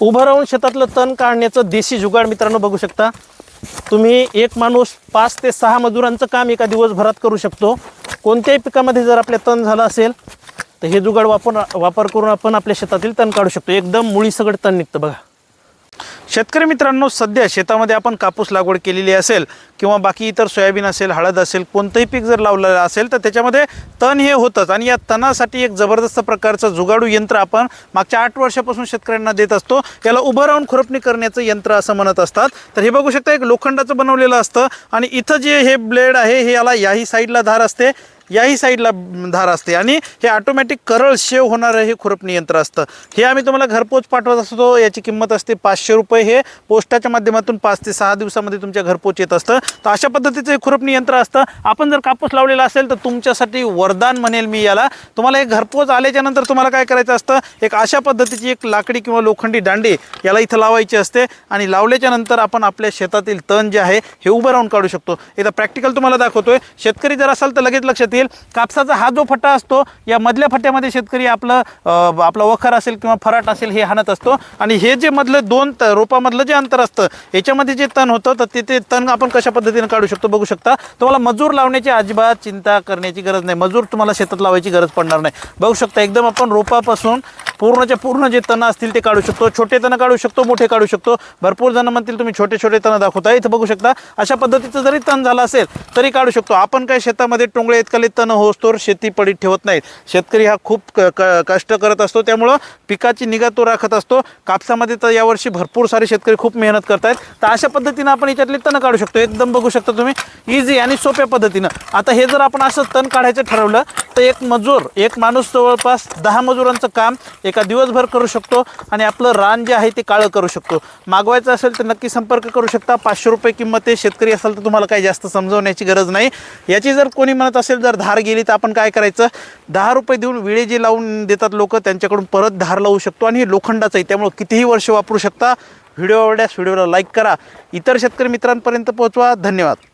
उभं राहून शेतातलं तण काढण्याचं देशी जुगाड मित्रांनो बघू शकता. तुम्ही एक माणूस पाच ते सहा मजुरांचं काम एका दिवसभरात करू शकतो. कोणत्याही पिकामध्ये जर आपल्या तण झालं असेल तर हे जुगाड वापर वापर करून आपण आपल्या शेतातील तण काढू शकतो. एकदम मुळी सगळं तण निघतं बघा. शेतकरी मित्रांनो सध्या शेतामध्ये आपण कापूस लागवड केलेली असेल किंवा बाकी इतर सोयाबीन असेल हळद असेल कोणतंही पीक जर लावलेलं असेल तर त्याच्यामध्ये तण हे होतंच. आणि या तणासाठी एक जबरदस्त प्रकारचं जुगाडू यंत्र आपण मागच्या आठ वर्षापासून शेतकऱ्यांना देत असतो. याला उभं राहून खुरपणी करण्याचं यंत्र असं म्हणत असतात. तर हे बघू शकता एक लोखंडाचं बनवलेलं असतं. आणि इथं जे हे ब्लेड आहे हे याला याही साईडला धार असते. याही साईडला धार असते. आणि हे ऑटोमॅटिक करळ शेव होणारं हे खुरपणी यंत्र असतं. हे आम्ही तुम्हाला घरपोच पाठवत असतो. याची किंमत असते पाचशे रुपये. हे पोस्टाच्या माध्यमातून पाच ते सहा दिवसामध्ये तुमच्या घरपोच येत असतं. तर अशा पद्धतीचं हे खुरपणी यंत्र असतं. आपण जर कापूस लावलेला असेल तर तुमच्यासाठी वरदान म्हणेल मी याला. तुम्हाला एक घरपोच आल्याच्यानंतर तुम्हाला काय करायचं असतं? एक अशा पद्धतीची एक लाकडी किंवा लोखंडी दांडी याला इथं लावायची असते. आणि लावल्याच्या नंतर आपण आपल्या शेतातील तण जे आहे हे उभं राहून काढू शकतो. एकदा प्रॅक्टिकल तुम्हाला दाखवतोय. शेतकरी जर असाल तर लगेच लक्षात येईल. कापसाचा हा जो फटा असतो या मधल्या फट्यामध्ये शेतकरी आपलं आपला वखर असेल किंवा फराट असेल हे हाणत असतो. आणि हे जे मधलं दोन त रोपामधलं जे अंतर असतं याच्यामध्ये जे तण होतं तर ते ते तण आपण कशा पद्धतीने काढू शकतो बघू शकता. तुम्हाला मजूर लावण्याची अजिबात चिंता करण्याची गरज नाही. मजूर तुम्हाला शेतात लावायची गरज पडणार नाही. बघू शकता एकदम आपण रोपापासून पूर्णच्या पूर्ण जे तण असतील ते काढू शकतो. छोटे तण काढू शकतो मोठे काढू शकतो. भरपूर जण म्हणतील तुम्ही छोटे छोटे तण दाखवता. इथं बघू शकता अशा पद्धतीचं जरी तण झालं असेल तरी काढू शकतो. आपण काय शेतामध्ये टोंगळे इतकाले तण होस्तोर शेती पडीत ठेवत नाहीत. शेतकरी हा खूप क क- कष्ट करत असतो. त्यामुळं पिकाची निगा तो राखत असतो. कापसामध्ये तर यावर्षी भरपूर सारे शेतकरी खूप मेहनत करतायत. तर अशा पद्धतीनं आपण याच्यातले तण काढू शकतो. एकदम बघू शकता तुम्ही इझी आणि सोप्या पद्धतीनं. आता हे जर आपण असं तण काढायचं ठरवलं तर एक मजूर एक माणूस जवळपास दहा मजुरांचं काम एका दिवसभर करू शकतो आणि आपलं रान जे आहे ते काळं करू शकतो. मागवायचं असेल तर नक्की संपर्क करू शकता. पाचशे रुपये किंमत आहे. शेतकरी असाल तर तुम्हाला काही जास्त समजवण्याची गरज नाही. याची जर कोणी म्हणत असेल जर धार गेली तर आपण काय करायचं? दहा रुपये देऊन विळे जे लावून देतात लोक त्यांच्याकडून परत धार लावू शकतो आणि हे लोखंडाचं आहे त्यामुळे कितीही वर्ष वापरू शकता. व्हिडिओ आवडल्यास व्हिडिओला लाईक करा. इतर शेतकरी मित्रांपर्यंत पोहोचवा. धन्यवाद.